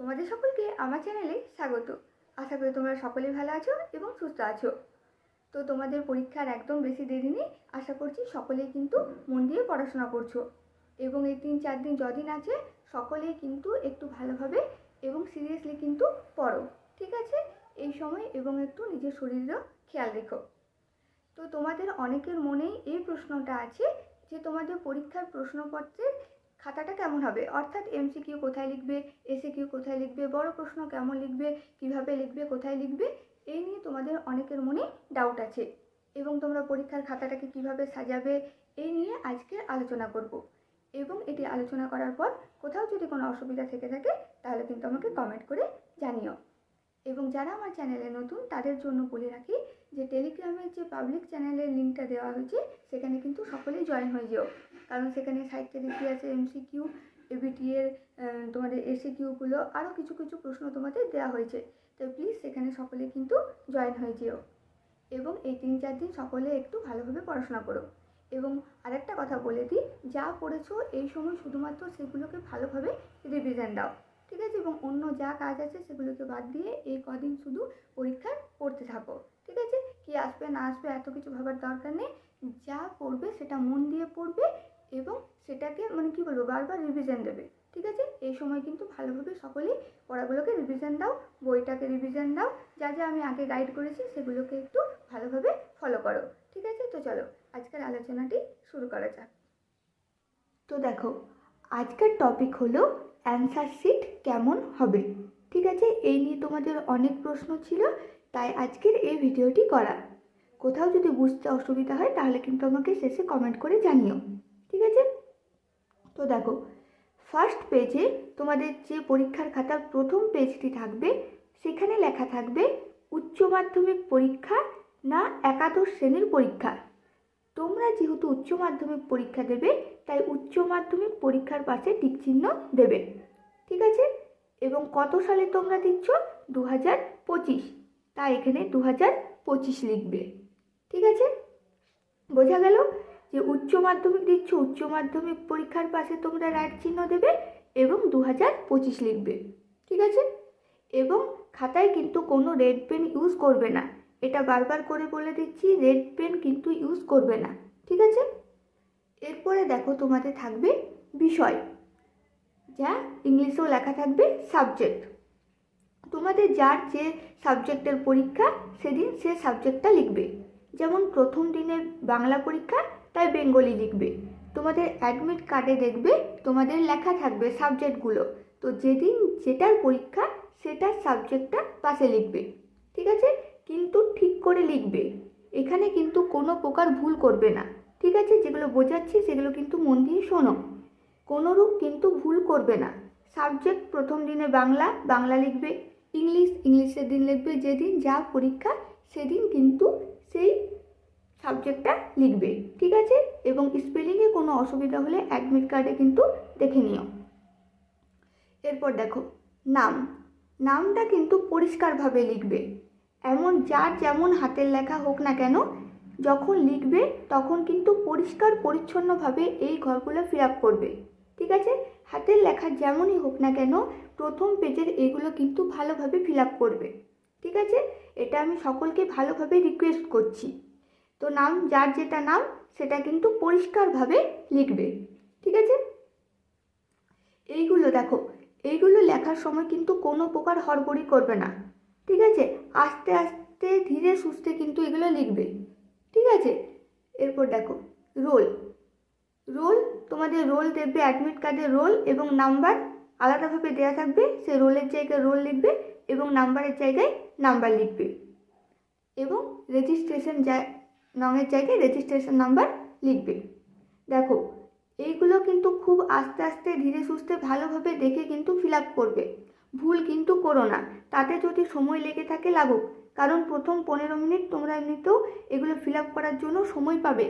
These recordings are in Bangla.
তোমাদের সকলকে আমার চ্যানেলে স্বাগত। আশা করি তোমরা সকলেই ভালো আছো এবং সুস্থ আছো। তো তোমাদের পরীক্ষার একদম বেশি দেরি নেই, আশা করছি সকলেই কিন্তু মন দিয়ে পড়াশোনা করছ। এবং এই তিন চার দিন যদিন আছে, সকলেই কিন্তু একটু ভালোভাবে এবং সিরিয়াসলি কিন্তু পড়ো, ঠিক আছে? এই সময় এবং একটু নিজের শরীরেরও খেয়াল রেখো। তো তোমাদের অনেকের মনেই এই প্রশ্নটা আছে যে তোমাদের পরীক্ষার প্রশ্নপত্রের খাতাটা কেমন হবে? অর্থাৎ এমসিকিউ কোথায় লিখবে? এসিকিউ কোথায় লিখবে? বড় প্রশ্ন কেমন লিখবে? কীভাবে লিখবে? কোথায় লিখবে? এই নিয়ে তোমাদের অনেকের মনে ডাউট আছে। এবং তোমরা পরীক্ষার খাতাটাকে কীভাবে সাজাবে? এই নিয়ে আজকে আলোচনা করব। এবং এটি আলোচনা করার পর কোথাও যদি কোনো অসুবিধা থেকে থাকে, তাহলে কিন্তু আমাকে কমেন্ট করে জানিও। এবং যারা আমার চ্যানেলে নতুন, তাদের জন্য বলে রাখি যে টেলিগ্রামের যে পাবলিক চ্যানেলের লিঙ্কটা দেওয়া হয়েছে, সেখানে কিন্তু সকলেই জয়েন হয়ে যেও। কারণ সেখানে সাহিত্যের ইতিহাসে এমসিকিউ এবিটি এর তোমাদের এসিকিউগুলো আরও কিছু কিছু প্রশ্ন তোমাদের দেওয়া হয়েছে। তো প্লিজ সেখানে সকলে কিন্তু জয়েন হয়ে যেও। এবং এই তিন চার দিন সকলে একটু ভালোভাবে পড়াশোনা করো। এবং আরেকটা কথা বলে দিই, যা পড়েছো এই সময় শুধুমাত্র সেগুলোকে ভালোভাবে রিভিশন দাও। ঠিক আছে? এবং অন্য যা কাজ আছে সেগুলোকে বাদ দিয়ে এই কদিন শুধু পরীক্ষার পড়তে থাকো। ঠিক আছে? কি আসবে, না আসবে, এত কিছু ভাবার দরকার নেই। যা পড়বে সেটা মন দিয়ে পড়বে এবং সেটাকে মানে কি বলব, বারবার রিভিশন দেবে। ঠিক আছে? এই সময় কিন্তু ভালোভাবে সকলেই পড়াগুলোকে রিভিশন দাও, বইটাকে রিভিশন দাও। যা যা আমি আগে গাইড করেছি সেগুলোকে একটু ভালোভাবে ফলো করো। ঠিক আছে? তো চলো, আজকের আলোচনাটি শুরু করা যাক। তো দেখো, আজকের টপিক হলো অ্যান্সার শিট কেমন হবে? ঠিক আছে? এই নিয়ে তোমাদের অনেক প্রশ্ন ছিল। তাই আজকের এই ভিডিওটি করা কোথাও যদি বুঝতে অসুবিধা হয়, তাহলে কিন্তু আমাকে শেষে কমেন্ট করে জানিও। ঠিক আছে? তো দেখো ফার্স্ট পেজে তোমাদের যে পরীক্ষার খাতার প্রথম পেজটি থাকবে, সেখানে লেখা থাকবে, উচ্চ মাধ্যমিক পরীক্ষা না একাদশ শ্রেণির পরীক্ষা। তোমরা যেহেতু উচ্চ মাধ্যমিক পরীক্ষা দেবে, তাই উচ্চ মাধ্যমিক পরীক্ষার পাশে টিকচিহ্ন দেবে। ঠিক আছে? এবং কত সালে তোমরা দিচ্ছ? দু হাজার পঁচিশ। তাই এখানে দু হাজার পঁচিশ লিখবে। ঠিক আছে? বোঝা গেল যে উচ্চ মাধ্যমিক দিচ্ছ, উচ্চ মাধ্যমিক পরীক্ষার পাশে তোমরা রাইট চিহ্ন দেবে এবং দু হাজার পঁচিশ লিখবে। ঠিক আছে? এবং খাতায় কিন্তু কোনো রেড পেন ইউজ করবে না। এটা বারবার করে বলে দিচ্ছি রেড পেন কিন্তু ইউজ করবে না। ঠিক আছে? এরপরে দেখো তোমাদের থাকবে বিষয়, যা ইংলিশেও লেখা থাকবে সাবজেক্ট তোমাদের যার যে সাবজেক্টের পরীক্ষা, সেদিন সে সাবজেক্টটা লিখবে। যেমন প্রথম দিনের বাংলা পরীক্ষা, তাই বেঙ্গলি লিখবে। তোমাদের অ্যাডমিট কার্ডে দেখবে, তোমাদের লেখা থাকবে সাবজেক্টগুলো। তো যেদিন যেটার পরীক্ষা, সেটার সাবজেক্টটা পাশে লিখবে। ঠিক আছে? কিন্তু ঠিক করে লিখবে। এখানে কিন্তু কোনো প্রকার ভুল করবে না। ঠিক আছে? যেগুলো বোঝাচ্ছি, সেগুলো কিন্তু মন দিয়ে শোনো। কোনোরূপ কিন্তু ভুল করবে না। সাবজেক্ট প্রথম দিনে বাংলা বাংলা লিখবে। ইংলিশ, ইংলিশের দিন লিখবে যেদিন যা পরীক্ষা, সেদিন কিন্তু সেই সাবজেক্টটা লিখবে, ঠিক আছে? এবং স্পেলিংয়ে কোনো অসুবিধা হলে অ্যাডমিট কার্ডে কিন্তু দেখে নিও। এরপর দেখো, নাম। নামটা কিন্তু পরিষ্কারভাবে লিখবে। এমন যার যেমন হাতের লেখা হোক না কেন, যখন লিখবে তখন কিন্তু পরিষ্কার পরিচ্ছন্নভাবে এই ঘরগুলো ফিল আপ করবে, ঠিক আছে? হাতের লেখা যেমনই হোক না কেন প্রথম পেজের এগুলো কিন্তু ভালোভাবে ফিল আপ করবে। ঠিক আছে? এটা আমি সকলকে ভালোভাবে রিকোয়েস্ট করছি। তো নাম, যার যেটা নাম, সেটা কিন্তু পরিষ্কারভাবে লিখবে। ঠিক আছে? এইগুলো দেখো, এইগুলো লেখার সময় কিন্তু কোনো প্রকার হড়বড়ি করবে না। ঠিক আছে? আস্তে আস্তে ধীরে সুস্থে কিন্তু এগুলো লিখবে। ঠিক আছে? এরপর দেখো, রোল। রোল, তোমাদের রোল দেখবে অ্যাডমিট কার্ডের রোল এবং নাম্বার আলাদাভাবে দেওয়া থাকবে সে রোলের জায়গায় রোল লিখবে এবং নাম্বারের জায়গায় নাম্বার লিখবে। এবং রেজিস্ট্রেশন নঙের জায়গায় রেজিস্ট্রেশন নাম্বার লিখবে। দেখো, এইগুলো কিন্তু খুব আস্তে আস্তে ধীরে সুস্থে ভালোভাবে দেখে কিন্তু ফিল আপ করবে। ভুল কিন্তু করো না, তাতে যদি সময় লেগে থাকে লাগুক। কারণ প্রথম পনেরো মিনিট তোমরা এমনিতেও এগুলো ফিল আপ করার জন্য সময় পাবে।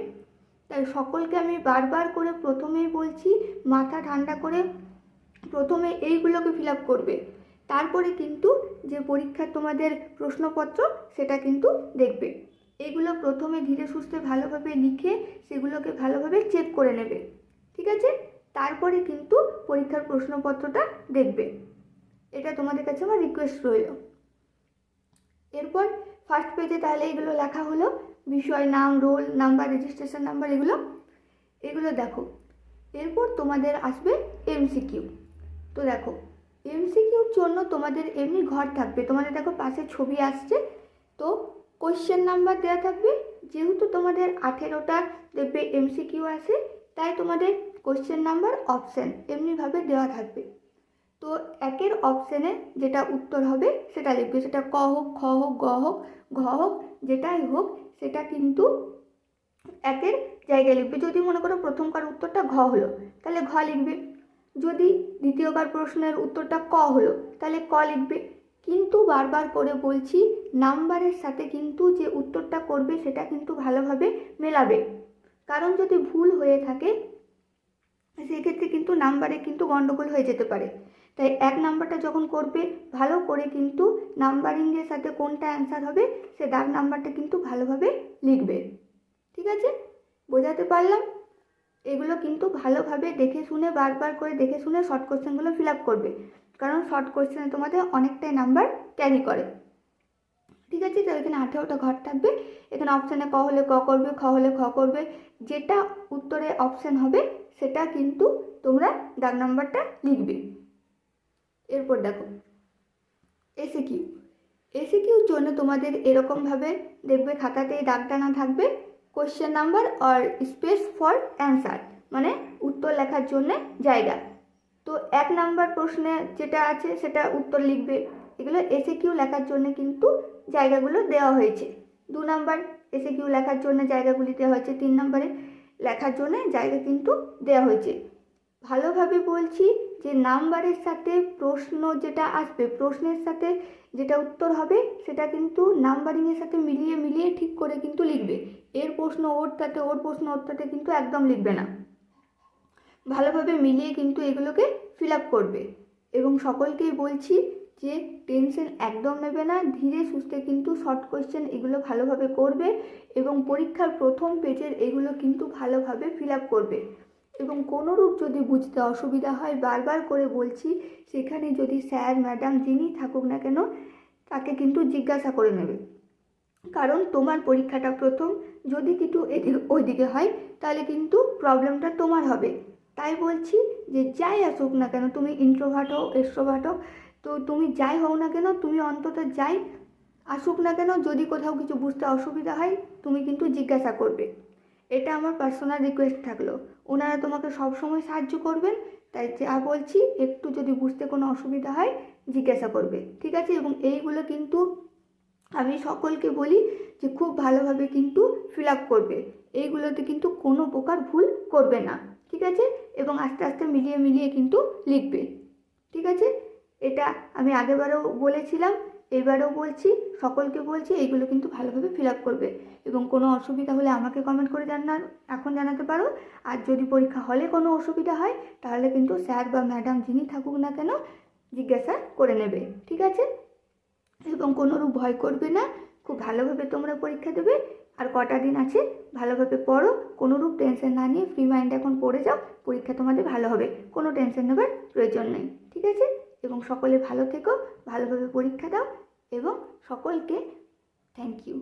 তাই সকলকে আমি বারবার করে প্রথমেই বলছি, মাথা ঠান্ডা করে প্রথমে এইগুলোকে ফিল করবে। তারপরে কিন্তু যে পরীক্ষার তোমাদের প্রশ্নপত্র, সেটা কিন্তু দেখবে। এগুলো প্রথমে ধীরে সুস্থে ভালোভাবে লিখে সেগুলোকে ভালোভাবে চেক করে নেবে। ঠিক আছে? তারপরে কিন্তু পরীক্ষার প্রশ্নপত্রটা দেখবে। এটা তোমাদের কাছে আমার রিকোয়েস্ট রইল। এরপর ফার্স্ট পেজে তাহলে এগুলো লেখা হলো। বিষয়, নাম রোল নাম্বার রেজিস্ট্রেশন নাম্বার এগুলো। এগুলো দেখো। এরপর তোমাদের আসবে এমসিকিউ তো দেখো এমসিকিউর জন্য তোমাদের এমনি ঘর থাকবে। তোমাদের দেখো পাশে ছবি আসছে। তো কোশ্চেন নাম্বার দেওয়া থাকবে, যেহেতু তোমাদের আঠেরোটা দেখবে এমসিকিউ আছে তাই তোমাদের কোশ্চেন নাম্বার অপশান এমনিভাবে দেওয়া থাকবে। তো একের অপশানে যেটা উত্তর হবে, সেটা লিখবে। সেটা ক হোক, খ হোক, গ হোক, ঘ হোক, যেটাই হোক, সেটা কিন্তু একের জায়গায় লিখবে। যদি মনে করো প্রথমকার উত্তরটা ঘ হলো, তাহলে ঘ লিখবে। যদি দ্বিতীয়বার প্রশ্নের উত্তরটা ক হলো, তাহলে ক লিখবে। কিন্তু বারবার করে বলছি, নাম্বারের সাথে কিন্তু যে উত্তরটা করবে, সেটা কিন্তু ভালোভাবে মেলাবে। কারণ যদি ভুল হয়ে থাকে, সেক্ষেত্রে কিন্তু নাম্বারে কিন্তু গন্ডগোল হয়ে যেতে পারে। তাই এক নাম্বারটা যখন করবে, ভালো করে কিন্তু নাম্বারিংয়ের সাথে কোনটা অ্যান্সার হবে, সে দাগ নাম্বারটা কিন্তু ভালোভাবে লিখবে। ঠিক আছে? বোঝাতে পারলাম? এগুলো কিন্তু ভালোভাবে দেখে শুনে, বারবার করে দেখে শুনে শর্ট কোশ্চেনগুলো ফিল আপ করবে। কারণ শর্ট কোশ্চেনে তোমাদের অনেকটাই নাম্বার ক্যারি করে। ঠিক আছে? তো এখানে আঠেরোটা ঘর থাকবে। এখানে অপশানে ক হলে ক করবে, খ হলে খ করবে। যেটা উত্তরে অপশান হবে, সেটা কিন্তু তোমরা দাগ নাম্বারটা লিখবে। এরপর দেখো এসে কিউ এসে কিউর জন্য তোমাদের এরকমভাবে দেখবে খাতাতে দাগ টানা থাকবে। Question number or space for answer মানে উত্তর লেখার জন্য জায়গা। তো এক নাম্বার প্রশ্নে যেটা আছে সেটা উত্তর লিখবে। এগুলো এসে কিউ লেখার জন্য কিন্তু জায়গাগুলো দেওয়া হয়েছে। দু নাম্বার এসে কিউ লেখার জন্য জায়গাগুলি দেওয়া হয়েছে। তিন নম্বরে লেখার জন্য জায়গা কিন্তু দেওয়া হয়েছে। ভালোভাবে বলছি যে নাম্বারের সাথে প্রশ্ন যেটা আসবে, প্রশ্নের সাথে যেটা উত্তর হবে, সেটা কিন্তু নাম্বারিংয়ের সাথে মিলিয়ে মিলিয়ে ঠিক করে কিন্তু লিখবে। এর প্রশ্ন ওর, তাতে ওর প্রশ্ন ওর, তাতে কিন্তু একদম লিখবে না। ভালোভাবে মিলিয়ে কিন্তু এগুলোকে ফিল আপ করবে। এবং সকলকেই বলছি যে টেনশন একদম নেবে না, ধীরে সুস্থে কিন্তু শর্ট কোয়েশ্চেন এগুলো ভালোভাবে করবে এবং পরীক্ষার প্রথম পেজের এগুলো কিন্তু ভালোভাবে ফিল আপ করবে। এবং কোনোরূপ যদি বুঝতে অসুবিধা হয়, বারবার করে বলছি, সেখানে যদি স্যার, ম্যাডাম যিনি থাকুক না কেন, তাকে কিন্তু জিজ্ঞাসা করে নেবে। কারণ তোমার পরীক্ষাটা প্রথম, যদি কিছু এদিকে, ওইদিকে হয়, তাহলে কিন্তু প্রবলেমটা তোমার হবে। তাই বলছি যে, যাই আসুক না কেন, তুমি ইন্ট্রোভার্ট হও এক্সট্রোভার্ট হোক তো তুমি যাই হও না কেন, তুমি অন্তত যাই, আসুক না কেন, যদি কোথাও কিছু বুঝতে অসুবিধা হয়, তুমি কিন্তু জিজ্ঞাসা করবে। এটা আমার পার্সোনাল রিকোয়েস্ট থাকল। ওনারা তোমাকে সব সময় সাহায্য করবেন, তাই যা বলছি একটু যদি বুঝতে কোনো অসুবিধা হয় জিজ্ঞাসা করবে, ঠিক আছে? এবং এইগুলো কিন্তু আমি সকলকে বলি যে খুব ভালোভাবে কিন্তু ফিল আপ করবে। এইগুলোতে কিন্তু কোনো প্রকার ভুল করবে না, ঠিক আছে? এবং আস্তে আস্তে মিলিয়ে মিলিয়ে কিন্তু লিখবে, ঠিক আছে? এটা আমি আগেবারও বলেছিলাম। এবারেও বলছি, সকলকে বলছি, এইগুলো কিন্তু ভালোভাবে ফিল আপ করবে। এবং কোনো অসুবিধা হলে আমাকে কমেন্ট করে জানার এখন জানাতে পারো। আর যদি পরীক্ষা হলে কোনো অসুবিধা হয়, তাহলে কিন্তু স্যার বা ম্যাডাম যিনি থাকুক না কেন, জিজ্ঞাসা করে নেবে। ঠিক আছে? এবং কোনোরূপ ভয় করবে না। খুব ভালোভাবে তোমরা পরীক্ষা দেবে। আর কটা দিন আছে, ভালোভাবে পড়ো। কোনোরূপ টেনশন না নিয়ে ফ্রি মাইন্ড এখন পড়ে যাও। পরীক্ষা তোমাদের ভালো হবে। কোনো টেনশন নেবার প্রয়োজন নেই। ঠিক আছে? এবং সকলে ভালো থেকো ভালোভাবে পরীক্ষা দাও এবং সকলকে থ্যাংক ইউ